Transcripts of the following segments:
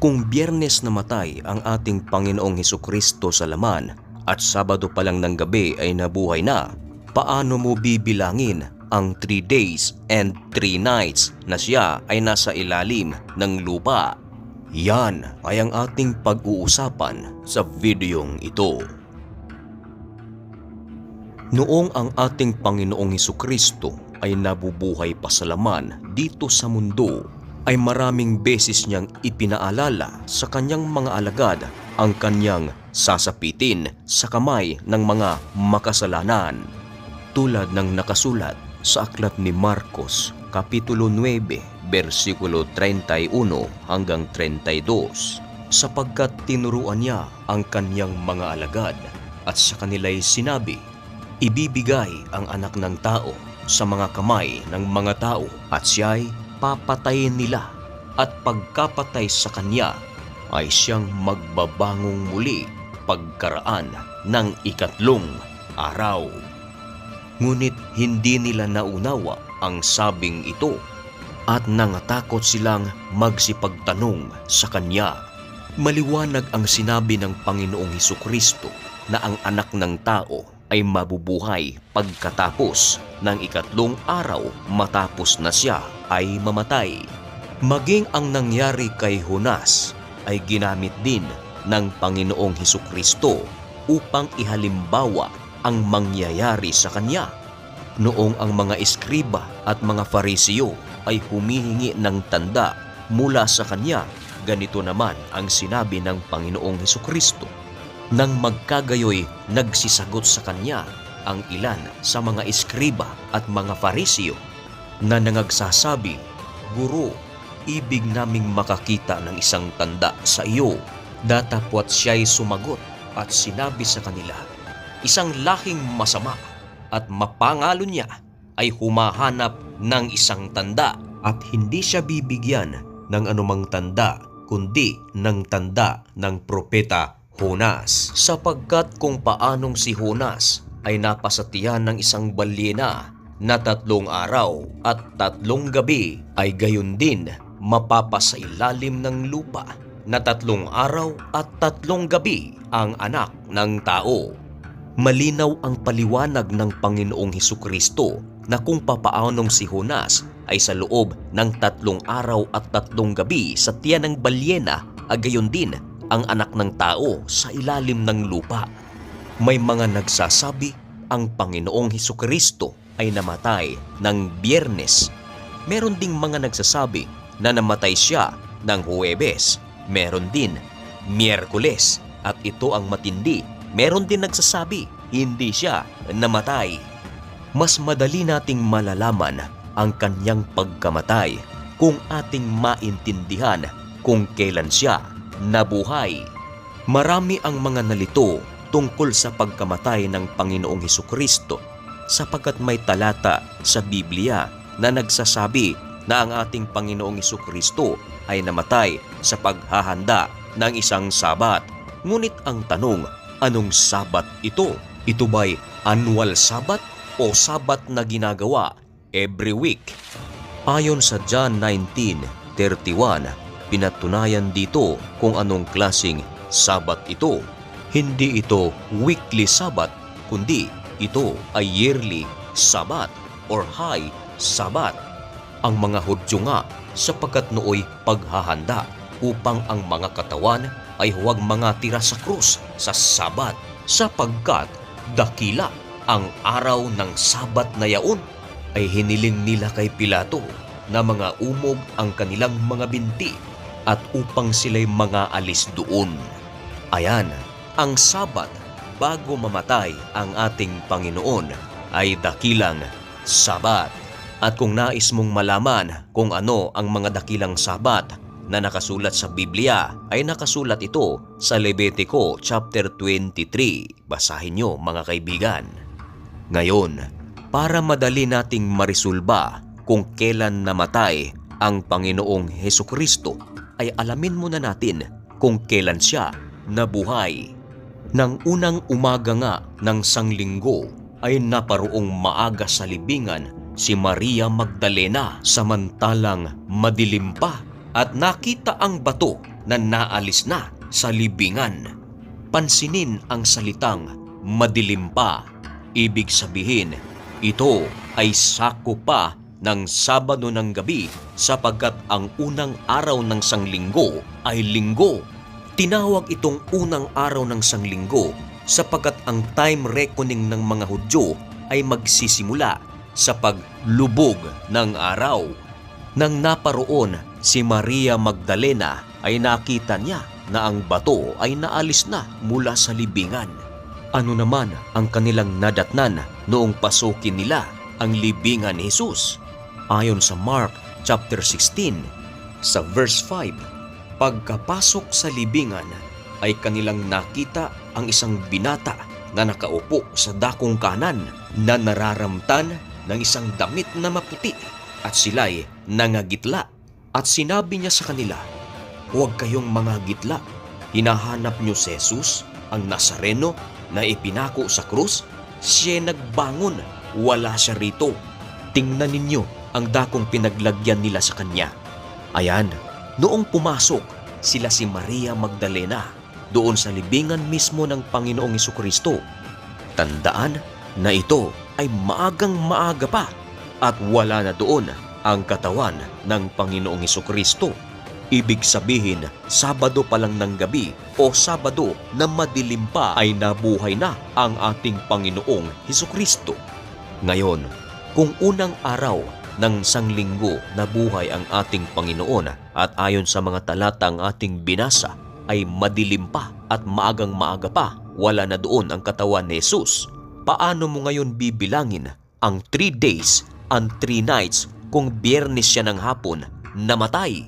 Kung biyernes namatay ang ating Panginoong Heso Kristo sa laman at Sabado pa lang ng gabi ay nabuhay na, paano mo bibilangin ang 3 days and 3 nights na siya ay nasa ilalim ng lupa? Yan ay ang ating pag-uusapan sa videong ito. Noong ang ating Panginoong Heso Kristo ay nabubuhay pa sa laman dito sa mundo, ay maraming beses niyang ipinaalala sa kanyang mga alagad ang kanyang sasapitin sa kamay ng mga makasalanan. Tulad ng nakasulat sa aklat ni Marcos, Kapitulo 9, versikulo 31 hanggang 32, sapagkat tinuruan niya ang kanyang mga alagad at sa kanila'y sinabi, Ibibigay ang anak ng tao sa mga kamay ng mga tao at siya'y papatayin nila at pagkapatay sa kanya ay siyang magbabangong muli pagkaraan ng ikatlong araw. Ngunit hindi nila naunawa ang sabing ito at nangatakot silang magsipagtanong sa kanya. Maliwanag ang sinabi ng Panginoong Heso Kristo na ang anak ng tao ay mabubuhay pagkatapos ng ikatlong araw matapos na siya ay mamatay. Maging ang nangyari kay Jonas ay ginamit din ng Panginoong Heso Kristo upang ihalimbawa ang mangyayari sa kanya. Noong ang mga eskriba at mga farisiyo ay humihingi ng tanda mula sa kanya, ganito naman ang sinabi ng Panginoong Heso Kristo. Nang magkagayoy nagsisagot sa kanya ang ilan sa mga eskriba at mga farisiyo na nangagsasabi, Guro, ibig naming makakita ng isang tanda sa iyo. Datapwat siya'y sumagot at sinabi sa kanila, Isang lahing masama at mapangalo niya ay humahanap ng isang tanda at hindi siya bibigyan ng anumang tanda kundi ng tanda ng propeta Honas. Sapagkat kung paanong si Honas ay napasatiyan ng isang balyena na tatlong araw at tatlong gabi ay gayon din mapapasailalim ng lupa na tatlong araw at tatlong gabi ang anak ng tao. Malinaw ang paliwanag ng Panginoong Heso Kristo na kung papaanong si Honas ay sa loob ng tatlong araw at tatlong gabi sa tiyan ng balyena agayon din ang anak ng tao sa ilalim ng lupa. May mga nagsasabi ang Panginoong Heso Kristo ay namatay ng biyernes. Meron ding mga nagsasabi na namatay siya ng Huwebes. Meron din Miyerkules at ito ang matindi. Meron din nagsasabi hindi siya namatay. Mas madali nating malalaman ang kanyang pagkamatay kung ating maintindihan kung kailan siya nabuhay. Marami ang mga nalito tungkol sa pagkamatay ng Panginoong Heso Kristo sapagkat may talata sa Biblia na nagsasabi na ang ating Panginoong Heso Kristo ay namatay sa paghahanda ng isang sabat. Ngunit ang tanong, anong sabat ito? Ito ba'y annual sabat o sabat na ginagawa every week? Ayon sa John 19:31, pinatunayan dito kung anong klasing sabat ito. Hindi ito weekly sabat, kundi ito ay yearly sabat or high sabat. Ang mga Hudyo nga sapagkat nooy paghahanda upang ang mga katawan ay huwag mga tira sa krus sa sabat sapagkat dakila ang araw ng sabat na yaon ay hiniling nila kay Pilato na mga umog ang kanilang mga binti at upang sila'y mga alis doon. Ayan, ang sabat bago mamatay ang ating Panginoon ay dakilang sabat. At kung nais mong malaman kung ano ang mga dakilang sabat na nakasulat sa Biblia ay nakasulat ito sa Levitico chapter 23. Basahin nyo mga kaibigan. Ngayon, para madali nating marisulba kung kailan namatay ang Panginoong Heso Kristo ay alamin muna natin kung kailan siya nabuhay. Nang unang umaga nga ng sanglinggo ay naparoong maaga sa libingan si Maria Magdalena samantalang madilim pa at nakita ang bato na naalis na sa libingan. Pansinin ang salitang madilim pa. Ibig sabihin, ito ay sako pa ng Sabado ng gabi sapagkat ang unang araw ng sanglinggo ay linggo. Tinawag itong unang araw ng sanglinggo sapagkat ang time reckoning ng mga Hudyo ay magsisimula sa paglubog ng araw. Nang naparoon si Maria Magdalena ay nakita niya na ang bato ay naalis na mula sa libingan. Ano naman ang kanilang nadatnan noong pasukin nila ang libingan ni Jesus? Ayon sa Mark chapter 16 sa verse 5, pagkapasok sa libingan ay kanilang nakita ang isang binata na nakaupo sa dakong kanan na nararamtan ng isang damit na maputi at sila'y nangagitla at sinabi niya sa kanila, Huwag kayong mga gitla. Hinahanap niyo si Jesus, ang Nazareno, na ipinako sa krus? Siya nagbangon. Wala siya rito. Tingnan ninyo ang dakong pinaglagyan nila sa kanya. Ayan, noong pumasok sila si Maria Magdalena doon sa libingan mismo ng Panginoong Kristo. Tandaan na ito ay maagang maaga pa at wala na doon ang katawan ng Panginoong Kristo. Ibig sabihin, Sabado pa lang ng gabi o Sabado na madilim pa ay nabuhay na ang ating Panginoong Kristo. Ngayon, kung unang araw ng sanglinggo nabuhay ang ating Panginoon at ayon sa mga talatang ating binasa ay madilim pa at maagang maaga pa wala na doon ang katawan ni Jesus. Paano mo ngayon bibilangin ang 3 days and 3 nights kung biyernes siya ng hapon namatay?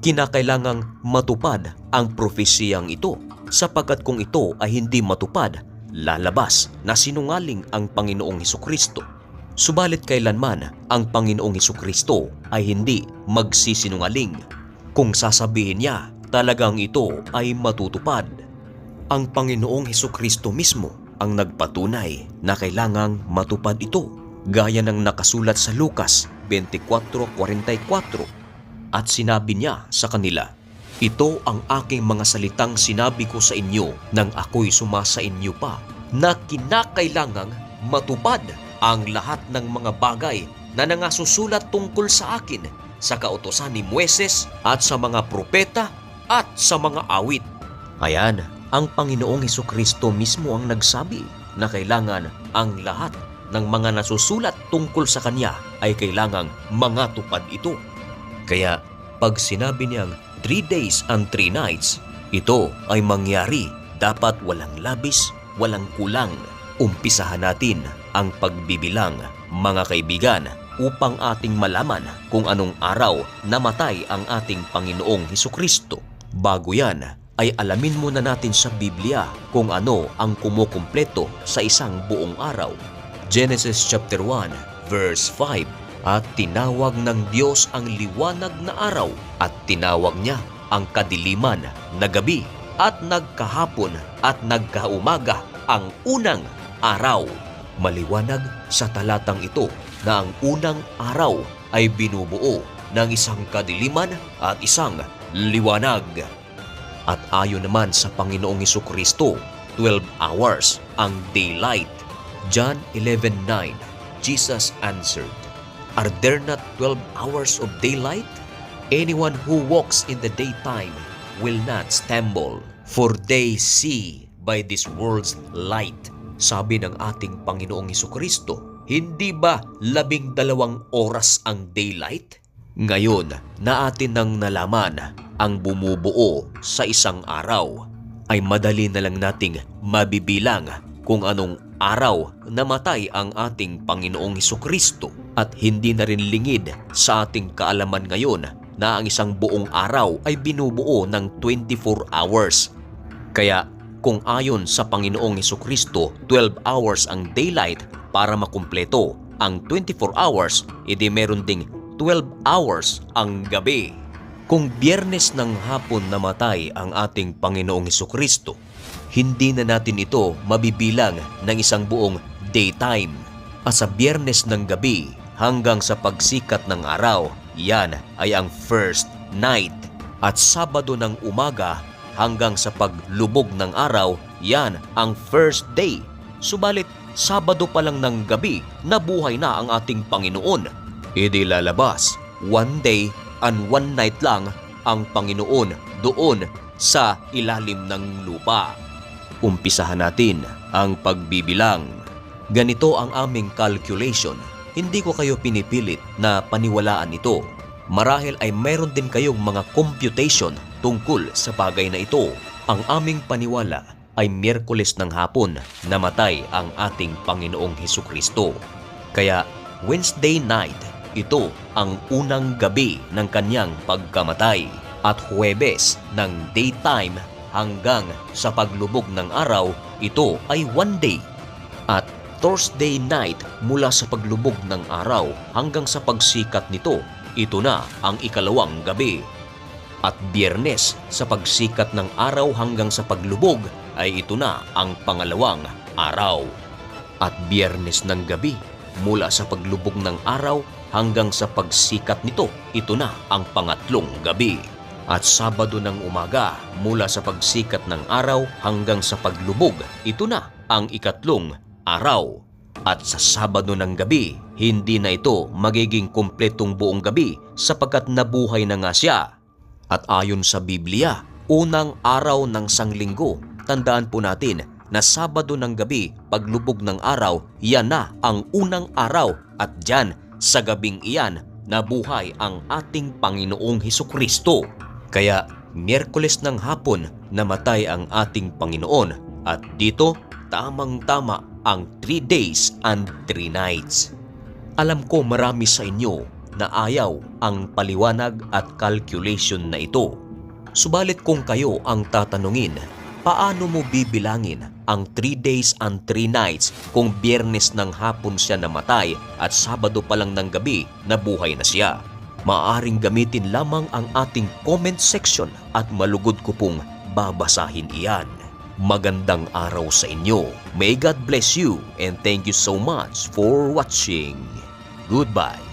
Kinakailangang matupad ang propesiyang ito sapagkat kung ito ay hindi matupad, lalabas na sinungaling ang Panginoong Heso Kristo. Subalit kailanman ang Panginoong Heso Kristo ay hindi magsisinungaling. Kung sasabihin niya, talagang ito ay matutupad. Ang Panginoong Heso Kristo mismo ang nagpatunay na kailangang matupad ito gaya ng nakasulat sa Lucas 24.44 at sinabi niya sa kanila, Ito ang aking mga salitang sinabi ko sa inyo nang ako'y sumasa inyo pa na kinakailangang matupad ang lahat ng mga bagay na nangasusulat tungkol sa akin sa kautosan ni Mueses at sa mga propeta at sa mga awit. Ayan, ang Panginoong Heso Kristo mismo ang nagsabi na kailangan ang lahat ng mga nasusulat tungkol sa Kanya ay kailangang mga tupad ito. Kaya pag sinabi niyang 3 days and 3 nights, ito ay mangyari dapat walang labis, walang kulang. Umpisahan natin ang pagbibilang mga kaibigan upang ating malaman kung anong araw namatay ang ating Panginoong Heso Kristo. Bago yan, ay alamin muna natin sa Biblia kung ano ang kumukumpleto sa isang buong araw. Genesis chapter 1 verse 5 at tinawag ng Diyos ang liwanag na araw at tinawag niya ang kadiliman na gabi at nagkahapon at nagkaumaga ang unang araw. Maliwanag sa talatang ito na ang unang araw ay binubuo ng isang kadiliman at isang liwanag. At ayon naman sa Panginoong Kristo, 12 hours ang daylight. John 11:9 Jesus answered, Are there not 12 hours of daylight? Anyone who walks in the daytime will not stumble, for they see by this world's light. Sabi ng ating Panginoong Kristo, hindi ba labing dalawang oras ang daylight? Ngayon na atin nang nalaman ang bumubuo sa isang araw, ay madali na lang nating mabibilang kung anong araw namatay ang ating Panginoong Kristo at hindi na rin lingid sa ating kaalaman ngayon na ang isang buong araw ay binubuo ng 24 hours. Kaya kung ayon sa Panginoong Heso Kristo, 12 hours ang daylight para makumpleto ang 24 hours, edi meron ding 12 hours ang gabi. Kung biyernes ng hapon namatay ang ating Panginoong Heso Kristo, hindi na natin ito mabibilang ng isang buong daytime. At sa biyernes ng gabi hanggang sa pagsikat ng araw, yan ay ang first night. At Sabado ng umaga hanggang sa paglubog ng araw, yan ang first day. Subalit, Sabado pa lang ng gabi, nabuhay na ang ating Panginoon. Idi lalabas, one day and one night lang ang Panginoon doon sa ilalim ng lupa. Umpisahan natin ang pagbibilang. Ganito ang aming calculation. Hindi ko kayo pinipilit na paniwalaan ito. Marahil ay mayroon din kayong mga computation tungkol sa bagay na ito. Ang aming paniwala ay Miyerkules ng hapon namatay ang ating Panginoong Heso Kristo. Kaya Wednesday night, ito ang unang gabi ng kanyang pagkamatay at Huwebes ng daytime hanggang sa paglubog ng araw, ito ay one day. At Thursday night mula sa paglubog ng araw hanggang sa pagsikat nito, ito na ang ikalawang gabi. At biyernes sa pagsikat ng araw hanggang sa paglubog ay ito na ang pangalawang araw. At biyernes ng gabi mula sa paglubog ng araw hanggang sa pagsikat nito, ito na ang pangatlong gabi. At Sabado ng umaga mula sa pagsikat ng araw hanggang sa paglubog, ito na ang ikatlong araw. At sa Sabado ng gabi, hindi na ito magiging kumpletong buong gabi sapagkat nabuhay na nga siya. At ayon sa Biblia, unang araw ng sanglinggo, tandaan po natin na Sabado ng gabi, paglubog ng araw, yan na ang unang araw at dyan sa gabing iyan nabuhay ang ating Panginoong Heso Kristo. Kaya Miyerkules ng hapon namatay ang ating Panginoon at dito tamang-tama ang 3 days and 3 nights. Alam ko marami sa inyo na ayaw ang paliwanag at calculation na ito. Subalit kung kayo ang tatanungin, paano mo bibilangin ang 3 days and 3 nights kung biyernes ng hapon siya namatay at sabado pa lang ng gabi nabuhay na siya? Maaring gamitin lamang ang ating comment section at malugod ko pong babasahin iyan. Magandang araw sa inyo. May God bless you and thank you so much for watching. Goodbye.